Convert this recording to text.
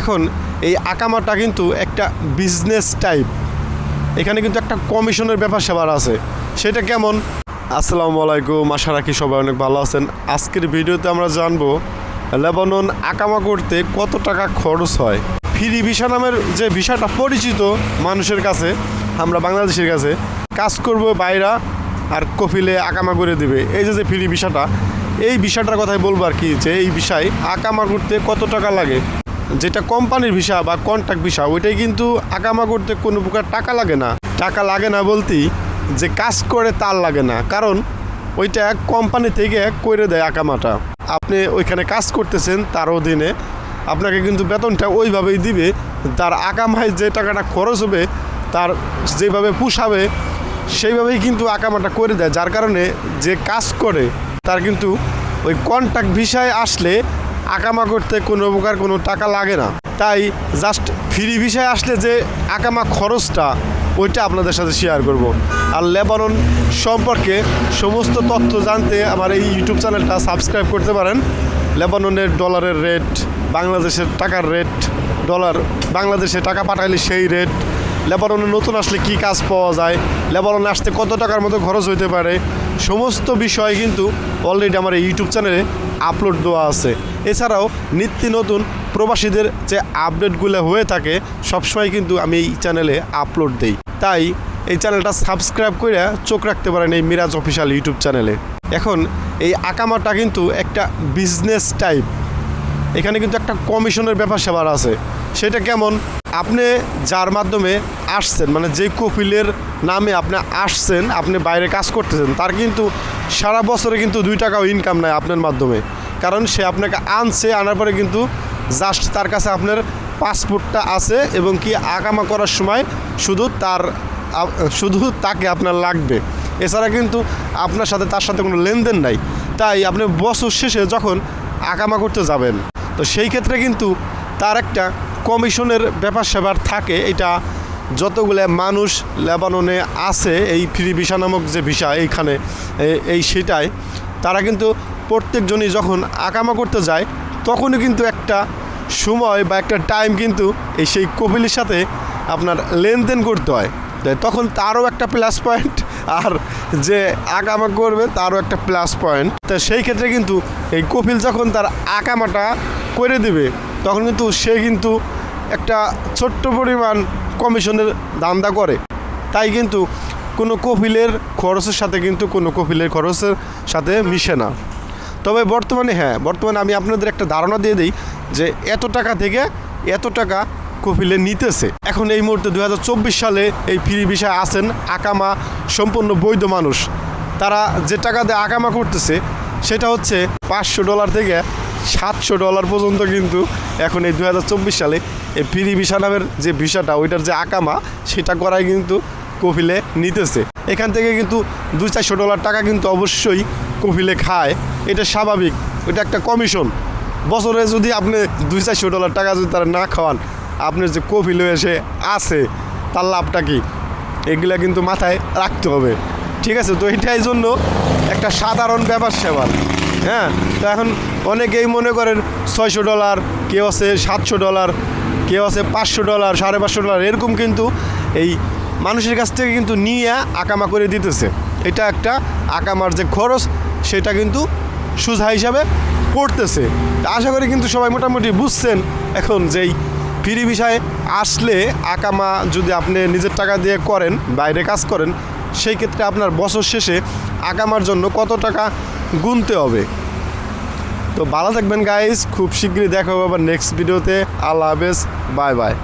এখন এই আকামাটা কিন্তু একটা বিজনেস টাইপ এখানে কিন্তু একটা কমিশনের ব্যাপার স্যাপার আছে। সেটা কেমন? আসসালামু আলাইকুম, আশা রাখি সবাই অনেক ভালো আছেন। আজকের ভিডিওতে আমরা জানব, লেবানন আকামা করতে কত টাকা খরচ হয়? ফ্রি ভিসা নামের যে ভিসাটা পরিচিত মানুষের কাছে, আমরা বাংলাদেশের কাছে, কাজ করব বাইরা আর কফিলে আকামা করে দিবে। এই যে যে ফ্রি ভিসাটা, এই ভিসাটার কথাই বলব আর কি, যে এই বিষয় আকামা করতে কত টাকা লাগে? যেটা কোম্পানির ভিসা বা কন্ট্রাক্ট ভিসা ওইটাই কিন্তু আকামা করতে কোনো প্রকার টাকা লাগে না। টাকা লাগে না বলতেই যে কাজ করে তার লাগে না, কারণ ওইটা কোম্পানি থেকে করে দেয় আকামাটা আপনি ওইখানে কাজ করতেছেন তার অধীনে আপনাকে কিন্তু বেতনটা ওইভাবেই দিবে। তার আকামায় যে টাকাটা খরচ হবে, তার যেভাবে পুষাবে সেইভাবেই কিন্তু আকামাটা করে দেয়। যার কারণে যে কাজ করে, তার কিন্তু ওই কন্ট্যাক্ট ভিসায় আসলে আকামা করতে কোনো প্রকার কোনো টাকা লাগে না। তাই জাস্ট ফ্রি ভিসায় আসলে যে আকামা খরচটা, ওইটা আপনাদের সাথে শেয়ার করব। আর লেবানন সম্পর্কে সমস্ত তথ্য জানতে আমার এই ইউটিউব চ্যানেলটা সাবস্ক্রাইব করতে পারেন। লেবাননের ডলারের রেট বাংলাদেশের টাকার রেট ডলার বাংলাদেশে টাকা পাঠাইলে সেই রেট লেবাননে নতুন আসলে কি কাজ পাওয়া যায়? লেবাননে আসতে কত টাকার মতো খরচ হইতে পারে? সমস্ত বিষয় কিন্তু অলরেডি আমার এই ইউটিউব চ্যানেলে আপলোড দেওয়া আছে। এছাড়াও নিত্য নতুন প্রবাসীদের যে আপডেটগুলো হয়ে থাকে, সবসময় কিন্তু আমি এই চ্যানেলে আপলোড দেই। তাই এই চ্যানেলটা সাবস্ক্রাইব করে চোখ রাখতে পারেন এই মিরাজ অফিসিয়াল ইউটিউব চ্যানেলে এখন এই আকামাটা কিন্তু একটা বিজনেস টাইপ এখানে কিন্তু একটা কমিশনের ব্যাপার স্যাপার আছে। সেটা কেমন? আপনি যার মাধ্যমে আসছেন মানে যে কপিলের নামে আপনি আসছেন, আপনি বাইরে কাজ করতেছেন, তার কিন্তু সারা বছরে কিন্তু দুই টাকাও ইনকাম নাই আপনার মাধ্যমে। কারণ সে আপনাকে আনছে, আনার পরে কিন্তু জাস্ট তার কাছে আপনার পাসপোর্টটা আছে এবং কি আকামা করার সময় শুধু তার শুধু তাকে আপনার লাগবে। এছাড়া কিন্তু আপনার সাথে, তার সাথে কোনো লেনদেন নাই। তাই আপনি বছর শেষে যখন আকামা করতে যাবেন, তো সেই ক্ষেত্রে কিন্তু তার একটা কমিশনের ব্যাপার স্যাপার থাকে, এটা যতগুলো মানুষ লেবাননে আছে, এই ফ্রি ভিসা নামক যে ভিসা এইখানে এই সেটাই তারা কিন্তু প্রত্যেকজনই যখন আকামা করতে যায়, তখনই কিন্তু একটা সময় বা একটা টাইম কিন্তু এই সেই কপিলের সাথে আপনার লেনদেন করতে হয়। তাই তখন তারও একটা প্লাস পয়েন্ট আর যে আকামা করবে তারও একটা প্লাস পয়েন্ট তো সেই ক্ষেত্রে কিন্তু এই কপিল যখন তার আকামাটা করে দিবে, তখন কিন্তু সে কিন্তু একটা ছোট্ট পরিমাণ কমিশনের দান্দা করে। তাই কিন্তু কোনো কপিলের খরচের সাথে কিন্তু কোনো কপিলের খরচের সাথে মিশে না। তবে বর্তমানে হ্যাঁ বর্তমানে আমি আপনাদের একটা ধারণা দিয়ে দিই যে এত টাকা থেকে এত টাকা কপিলে নিতেছে। এখন এই মুহূর্তে দু হাজার চব্বিশ সালে এই ফ্রি বিষয় আছেন আকামা সম্পূর্ণ বৈধ মানুষ। তারা যে টাকা দিয়ে আকামা করতেছে, সেটা হচ্ছে পাঁচশো ডলার থেকে সাতশো ডলার পর্যন্ত কিন্তু এখন এই দু হাজার চব্বিশ সালে এই ফ্রি ভিসা নামের যে ভিসাটা, ওইটার যে আকামা, সেটা করাই কিন্তু কপিলে নিতেছে। এখান থেকে কিন্তু দুই চারশো ডলার টাকা কিন্তু অবশ্যই কপিলে খায়। এটা স্বাভাবিক। এটা একটা কমিশন। বছরে যদি আপনি দুই চারশো ডলার টাকা যদি তারা না খাওয়ান, আপনার যে কপিলে এসে আছে, তার লাভটা কি? এগুলা কিন্তু মাথায় রাখতে হবে। ঠিক আছে? তো এটাই জন্য একটা সাধারণ ব্যাপার সেবার। হ্যাঁ তো এখন অনেকেই মনে করেন ছয়শো ডলার, কেউ আছে সাতশো ডলার, কেউ আছে পাঁচশো ডলার, সাড়ে পাঁচশো ডলার, এরকম কিন্তু এই মানুষের কাছ থেকে কিন্তু নিয়ে আকামা করে দিতেছে। এটা একটা আকামার যে খরচ, সেটা কিন্তু সুজা হিসাবে পড়তেছে। আশা করি কিন্তু সবাই মোটামুটি বুঝছেন এখন যেই ফ্রি বিষয়ে আসলে আকামা যদি আপনি নিজের টাকা দিয়ে করেন, বাইরে কাজ করেন, সেই ক্ষেত্রে আপনার বছর শেষে আকামার জন্য কত টাকা গুনতে হবে। তো ভালো থাকবেন গাইজ খুব শীঘ্রই দেখা হবে আবার নেক্সট ভিডিওতে আল্লাহ হাফেজ। Bye bye.